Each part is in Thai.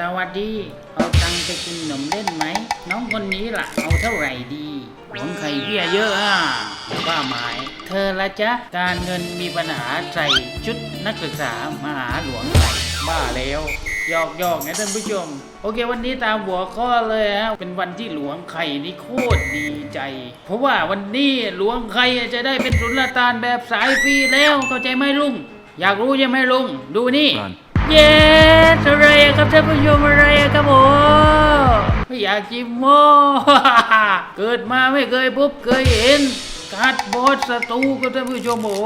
สวัสดี เอาตังค์ไปกินขนมเล่นไหม น้องคนนี้ล่ะ เอาเท่าไหร่ดีหลวงไข่เบี้ยเยอะอะว่าหมาย เธอละจ๊ะ การเงินมีปัญหาใส่ชุดนักศึกษามาหาหลวงไข่บ้าแล้วหยอกหยอกนะท่านผู้ชม โอเค วันนี้ตามหัวข้อเลยฮะเป็นวันที่หลวงไข่นี่โคตรดีใจ เพราะว่าวันนี้หลวงไข่จะได้เป็นสุลต่านแบบสายฟรีแล้วเข้าใจไหมลุง อยากรู้ใช่ไหมลุง ดูนี่นั่น เย้อะไรอะครับท่านผู้ชมอะไรอะครับผมไม่อยากจิมโมเกิดมาไม่เคยพบเคยเห็นการ์ดบอสศัตรูครับท่านผู้ชมโอ้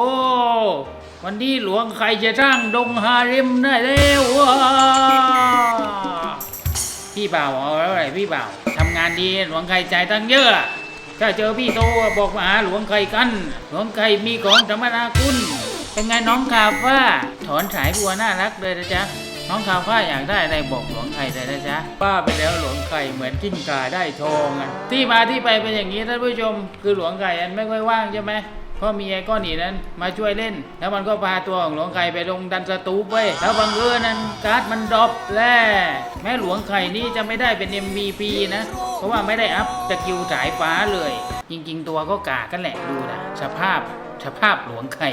วันนี้หลวงใครจะสร้างดงฮาเร็มได้แล้วพี่บ่าวเอาแล้วอะไรพี่บ่าวทำงานดีหลวงใครใจายตั้งเยอะ ถ้าเจอพี่โตบอกมาหาหลวงไข่กัน หลวงไข่มีของธรรมนาคุณ เป็นไงน้องคาฟ้าถอนสายบัวน่ารักเลยนะจ๊ะ น้องคาฟ้าอยากได้อะไรบอกหลวงไข่เลยนะจ๊ะป้าไปแล้วหลวงไข่เหมือนกิ้งก่าได้ทองอะที่มาที่ไปเป็นอย่างนี้ท่านผู้ชม คือหลวงไข่อันไม่ค่อยว่างใช่ไหมพราะมีไอ้ก้อนหินนั้นมาช่วยเล่น แล้วมันก็พาตัวของหลวงไข่ไปลงดันสตูปไว้แล้วบังเอิญนั้นการ์ดมันดรอปแล่แม่หลวงไข่นี่จะไม่ได้เป็น MVP นะ เพราะว่าไม่ได้อัพสกิลสายฟ้าเลย จริง ๆ ตัวก็กากันแหละดูนะสภาพ สภาพหลวงไข่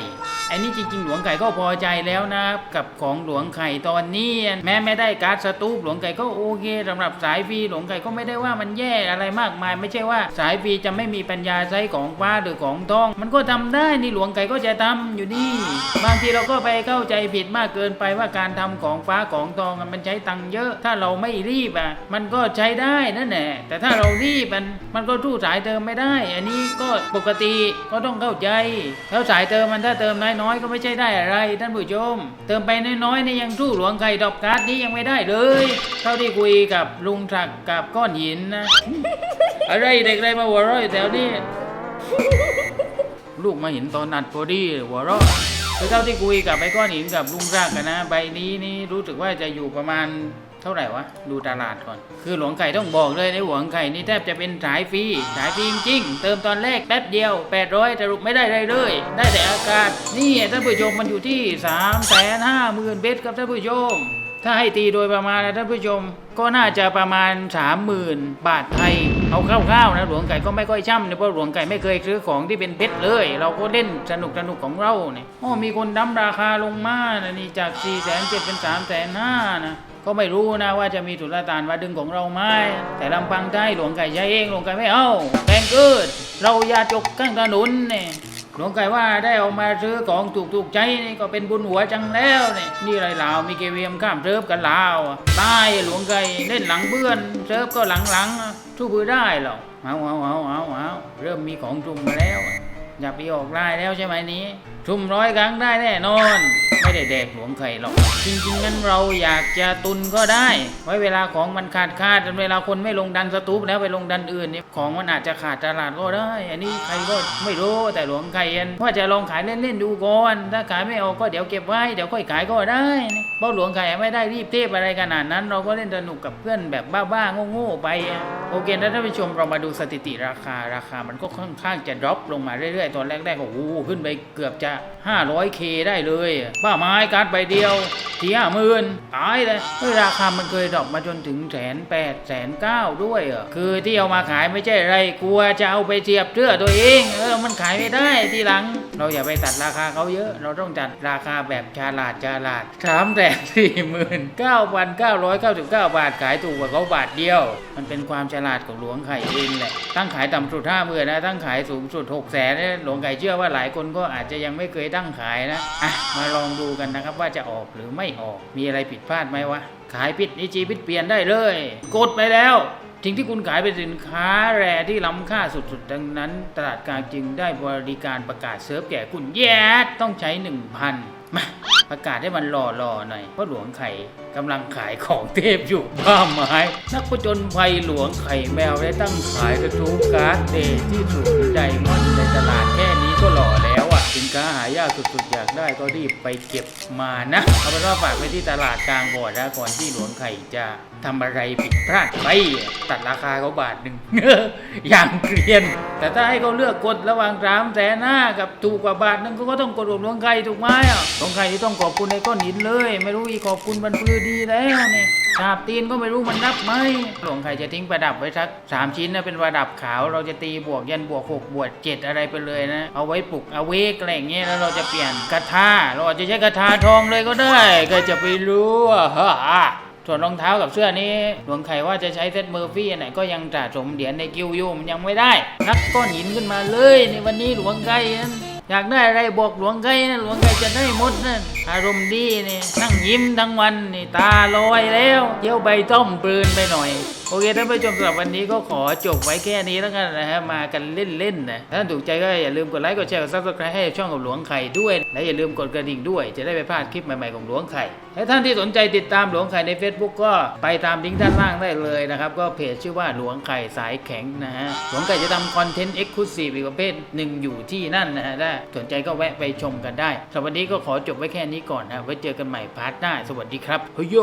อ้นี่จริง ๆ หลวงไข่ก็พอใจแล้วนะกับของหลวงไข่ตอนนี้ แม้ไม่ได้การ์ดสตูปหลวงไข่ก็โอเคสำหรับสายฟรีหลวงไข่ก็ไม่ได้ว่ามันแย่อะไรมากมาย ไม่ใช่ว่าสายฟรีจะไม่มีปัญญาใช้ของฟ้าหรือของทอง มันก็ทำได้นี่หลวงไก่ก็จะทำอยู่นี่ บางทีเราก็ไปเข้าใจผิดมากเกินไปว่าการทำของฟ้าของทองมันใช้ตังค์เยอะ ถ้าเราไม่รีบอะมันก็ใช้ได้นั่นแหละแต่ถ้าเรารีบมันมันก็ทู่สายเติมไม่ได้ อันนี้ก็ปกติก็ต้องเข้าใจแล้วสายเติมมันถ้าเติมน้อยๆก็ไม่ใช่ได้อะไร ท่านผู้ชม เติมไปน้อยๆนี่ยังทู่หลวงไก่ดอกการ์ดนี้ยังไม่ได้เลยเท่าที่คุยกับลุงถักกับก้อนหินนะ อะไรเด็กอะไรมาหัวเราะอยู่แถวนี้ลูกมาเห็นตอนนัดพอดีหัวเราะคือเท่าที่คุยกับไอ้ก้อนหินกับลุงรากกันนะ ใบนี้นี่รู้สึกว่าจะอยู่ประมาณ เท่าไหร่วะ ดูตลาดก่อน คือหลวงไก่ต้องบอกเลยในหลวงไก่นี่แทบจะเป็นสายฟรีสายฟรีจริงๆ เติมตอนแรกแป๊บเดียว 800สรุปไม่ได้อะไรเลย ได้แต่อากาศ นี่ท่านผู้ชมมันอยู่ที่ 3 5 0 0 0 0เบสครับท่านผู้ชม ถ้าให้ตีโดยประมาณนะท่านผู้ชม ก็น่าจะประมาณ 30,000 บาทไทย เอาคร่าวๆนะหลวงไก่ก็ไม่ค่อยช่ำเนี่ยเพราะหลวงไก่ไม่เคยซื้อของที่เป็นเพชรเลย เราก็เล่นสนุกสนุกของเราเนี่ยโอ้มีคนดำราคาลงมานะนี่จาก4 7 0 0 0เป็น3 5 0 0 0นะ ก็ไม่รู้นะว่าจะมีสุลต่านมาดึงของเราไหมแต่ลำพังได้หลวงไก่ใช้เองหลวงไก่ไม่เอาแพงเกินเราอย่าจกข้างถนนเนี่ยหลวงไก่ว่าได้ออกมาซื้อของถูกๆใจนี่ก็เป็นบุญหัวจังแล้วเนี่ยนี่ไรลาวมีเกวียมข้ามเซิร์ฟกันลาวอะตายหลวงไก่เล่นหลังเบื้อนเซิร์ฟก็หลังๆอะทู่บือได้หรอกเอาเอาเอาเอาเอาเริ่มมีของจุ่มมาแล้วอย่าไปออกไลน์แล้วใช่ไหมนี้ ทุ่มร้อยครั้งได้แน่นอน ไม่ได้แดกหลวงไข่หรอก จริงๆงั้นเราอยากจะตุนก็ได้ ไว้เวลาของมันขาดขาดเวลาคนไม่ลงดันสตูปแล้วไปลงดันอื่นเนี่ยของมันอาจจะขาดตลาดก็ได้ อันนี้ใครก็ไม่รู้แต่หลวงไข่เอ็นว่าจะลองขายเล่นๆดูก่อนถ้าขายไม่ออกก็เดี๋ยวเก็บไว้เดี๋ยวค่อยขายก็ได้เพราะหลวงไข่ไม่ได้รีบเทพอะไรขนาดนั้น เราก็เล่นสนุกกับเพื่อนแบบบ้าๆโง่ๆไปโอเคนะท่านผู้ชมเรามาดูสถิติราคาราคามันก็ค่อนข้างจะดรอปลงมาเรื่อยๆ ตอนแรกๆก็โอ้โหขึ้นไปเกือบจะ 500k ได้เลยป้าไม้การ์ดใบเดียวที่ห้าหมื่นตายเลยราคามันเคยดรอปมาจนถึงแสนแปดแสนเก้าด้วยเหรอคือที่เอามาขายไม่ใช่อะไรกลัวจะเอาไปเสียบเสื้อตัวเองเออมันขายไม่ได้ทีหลัง เราอย่าไปตัดราคาเขาเยอะเราต้องจัดราคาแบบชาลาดชาลาดสามแสนสี่หมื่นเก้าพันเก้าร้อยเก้าสิบเก้าบาทขายถูกกว่าเขาบาทเดียว มันเป็นความฉลาดของหลวงไข่เองแหละตั้งขายต่ำสุดห้าหมื่นนะตั้งขายสูงสุดหกแสนเนี่ยหลวงไข่เชื่อว่าหลายคนก็อาจจะยังไม่เคยตั้งขายนะอะมาลองดููกันนะครับว่าจะออกหรือไม่ออกมีอะไรผิดพลาดไหมวะ ขายผิดนี่จีพิดเปลี่ยนได้เลย กดไปแล้วสิ่งที่คุณขายเป็นสินค้าแร่ที่ล้ำค่าสุดๆ ดังนั้น ตลาดกลางจึงได้บริการประกาศเซิร์ฟแก่คุณแย่ต้องใช้ 1,000 มา ประกาศให้มันหล่อๆหน่อยเพราะหลวงไข่กำลังขายของเทพอยู่บ้าไม้ นักผจญภัยหลวงไข่แมวได้ตั้งขายกระทู้การ์ดเดย์ที่สุดไดมอนในตลาดแค่นี้ก็หล่อแล้ว สินค้าหายากสุดๆ อยากได้ก็รีบไปเก็บมานะ เอาเป็นว่าฝากไว้ที่ตลาดกลางบ่อนะก่อนที่หลวงไข่จะทำอะไรผิดพลาดไป ตัดราคาเขาบาทหนึ่งอย่างเกลียน แต่ถ้าให้เขาเลือกกดระหว่างสามแสนห้ากับถูกกว่าบาทหนึงเขาก็ต้องกดหลวงไข่ถูกไหมอะหลวงไข่ที่ต้องขอบคุณในก้อนหินเลย ไม่รู้อีขอบคุณบรรพือดีแล้วเนี่ย สาบตีนก็ไม่รู้มันนับไหมหลวงไข่จะทิ้งประดับไว้สักสามชิ้นนะเป็นประดับขาวเราจะตีบวกยันบวกหกบวกเจ็ดอะไรไปเลยนะ เอาไว้ปลุกเอาเวกอะไรอย่างเงี้ยแล้วเราจะเปลี่ยนกระทาเราอาจจะใช้กระทาทองเลยก็ได้ก็จะไปรู้อะฮะส่วนรองเท้ากับเสื้อนี้หลวงไข่ว่าจะใช้เซตเมอร์ฟี่อันไหนก็ยังสะสมเหรียญในกิวยูมันยังไม่ได้นักก้อนหินขึ้นมาเลยในวันนี้หลวงไข่ อยากได้อะไรบอกหลวงไก่นะหลวงไก่จะได้หมดนะอารมณ์ดีนี่นั่งยิ้มทั้งวันนี่ตาลอยแล้วเยี่ยวใบต้มปืนไปหน่อย โอเคท่านผู้ชมสำหรับวันนี้ก็ขอจบไว้แค่นี้แล้วกันนะฮะมากันเล่นๆนะถ้าถูกใจก็อย่าลืมกดไลค์กดแชร์กดซับสไครต์ให้ช่องของหลวงไข่ด้วย และอย่าลืมกดกระดิ่งด้วย จะได้ไม่พลาดคลิปใหม่ๆของหลวงไข่และท่านที่สนใจติดตามหลวงไข่ใน Facebook ก็ไปตามลิงก์ด้านล่างได้เลยนะครับก็เพจชื่อว่าหลวงไข่สายแข็งนะฮะหลวงไข่จะทำคอนเทนต์เอ็กซ์คลูซีฟอีกประเภทหนึ่งอยู่ที่นั่นนะฮะถ้าสนใจก็แวะไปชมกันได้สำหรับวันนี้ก็ขอจบไว้แค่นี้ก่อนนะไว้เจอกันใหม่พาร์ทหน้าสวัสดีครับฮโย